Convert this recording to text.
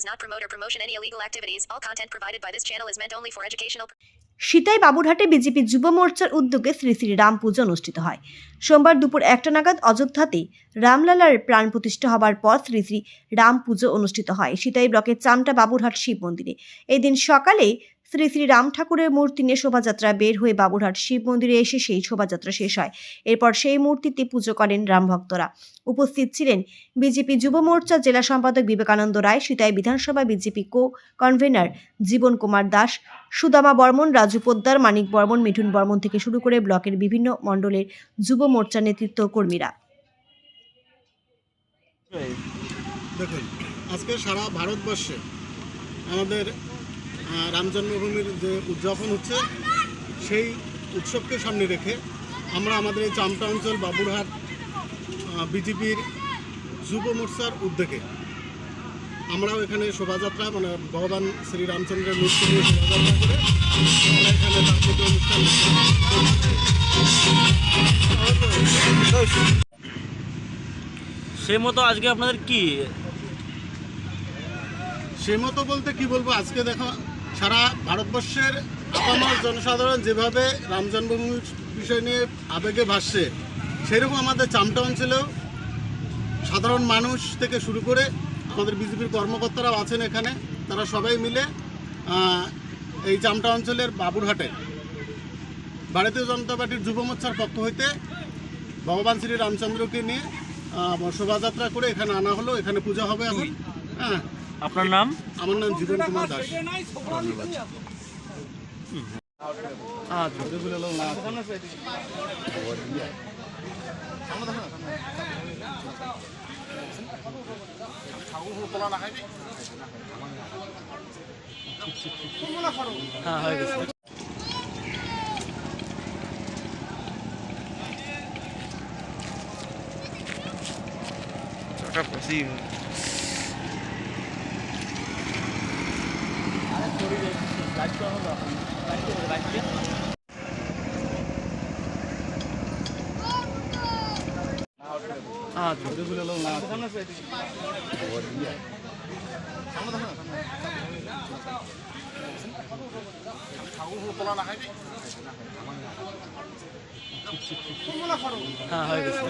does not promote or promotion any illegal activities. All content provided by this channel is meant only for educational Sitai বাবুরহাটে BJP যুব মোর্চার উদ্যোগে শ্রী শ্রী রাম পুজো অনুষ্ঠিত হয়। সোমবার দুপুর একটা নাগাদ অযোধ্যাতে রামলালার প্রাণ প্রতিষ্ঠা হবার পর শ্রী শ্রী রাম পুজো অনুষ্ঠিত হয়। সিতাই ব্লকের চামটা বাবুরহাট শিব মন্দিরে। এই দিন সকালে শ্রী শ্রী রাম ঠাকুরের মূর্তি নিয়ে শোভাযাত্রা বের হয়ে বাবুরহাট শিব মন্দিরে এসে সেই শোভাযাত্রা শেষ হয়। এরপর সেই মূর্তিতে পুজো করেন রাম ভক্তরা। উপস্থিত ছিলেন বিজেপি যুব মোর্চা জেলা সম্পাদক বিবেকানন্দ রায়, সীতাই বিধানসভা BJP co convener Jiban Kumar Das, Sudama Barman, Raju Poddar, Manik Barman, Mithun Barman থেকে শুরু করে ব্লকের বিভিন্ন মণ্ডলের যুব মোর্চা নেতৃত্ব কর্মীরা। দেখুন, আজকে সারা ভারতবর্ষে আমাদের রাম জন্মভূমির যে উদযাপন হচ্ছে সেই উৎসবকে সামনে রেখে আমরা আমাদের এই চামটা অঞ্চল বাবুরহাট বিজেপির যুব মোর্চার উদ্যোগে আমরাও এখানে শোভাযাত্রা মানে ভগবান শ্রী রামচন্দ্রের মূর্তি নিয়ে শোভাযাত্রা করে আমরা এখানে তার অনুষ্ঠান সেই মতো আজকে আপনাদের কি? সে মতো বলতে কি বলব? আজকে দেখো সারা ভারতবর্ষের আপামর জনসাধারণ যেভাবে রাম জন্মভূমির বিষয় নিয়ে আবেগে ভাসছে, সেরকম আমাদের চামটা অঞ্চলেও সাধারণ মানুষ থেকে শুরু করে আমাদের বিজেপির কর্মকর্তারাও আছেন এখানে, তারা সবাই মিলে এই চামটা অঞ্চলের বাবুরহাটে ভারতীয় জনতা পার্টির যুব মোর্চার পক্ষ হইতে ভগবান শ্রী রামচন্দ্রকে নিয়ে শোভাযাত্রা করে এখানে আনা হলো, এখানে পূজা হবে এখন। হ্যাঁ আপনার নাম? আমার নাম জীবন কুমার দাস। হ্যাঁ হয়ে গেছে হ্যাঁ হয়ে গেছে।